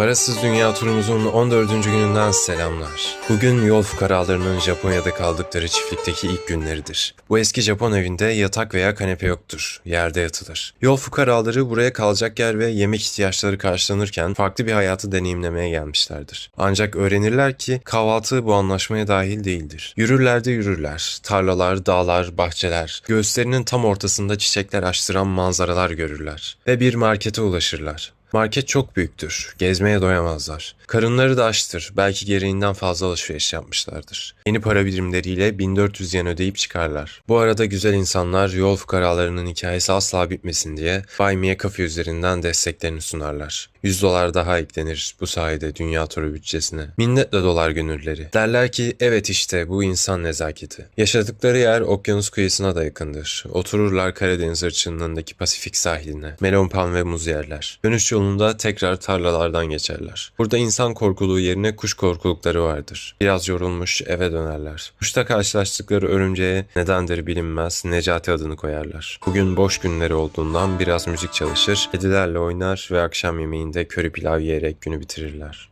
Parasız Dünya turumuzun 14. gününden selamlar. Bugün yol fukaralarının Japonya'da kaldıkları çiftlikteki ilk günleridir. Bu eski Japon evinde yatak veya kanepe yoktur. Yerde yatılır. Yol fukaraları buraya kalacak yer ve yemek ihtiyaçları karşılanırken farklı bir hayatı deneyimlemeye gelmişlerdir. Ancak öğrenirler ki kahvaltı bu anlaşmaya dahil değildir. Yürürler de yürürler. Tarlalar, dağlar, bahçeler, göğüslerinin tam ortasında çiçekler açtıran manzaralar görürler. Ve bir markete ulaşırlar. Market çok büyüktür. Gezmeye doyamazlar. Karınları da açtır. Belki gereğinden fazla alışveriş yapmışlardır. Yeni para birimleriyle 1400 yen ödeyip çıkarlar. Bu arada güzel insanlar yol fukaralarının hikayesi asla bitmesin diye Buy Me Coffee üzerinden desteklerini sunarlar. 100 dolar daha eklenir bu sayede dünya turu bütçesine. Minnetle dolar gönülleri. Derler ki evet işte bu insan nezaketi. Yaşadıkları yer okyanus kıyısına da yakındır. Otururlar Karadeniz ırçınlığındaki Pasifik sahiline. Melon pan ve muz yerler. Dönüş yolunda tekrar tarlalardan geçerler. Burada insan korkuluğu yerine kuş korkulukları vardır. Biraz yorulmuş eve dönerler. Kuşta karşılaştıkları örümceğe nedendir bilinmez Necati adını koyarlar. Bugün boş günleri olduğundan biraz müzik çalışır, kedilerle oynar ve akşam yemeğinde köri pilav yiyerek günü bitirirler.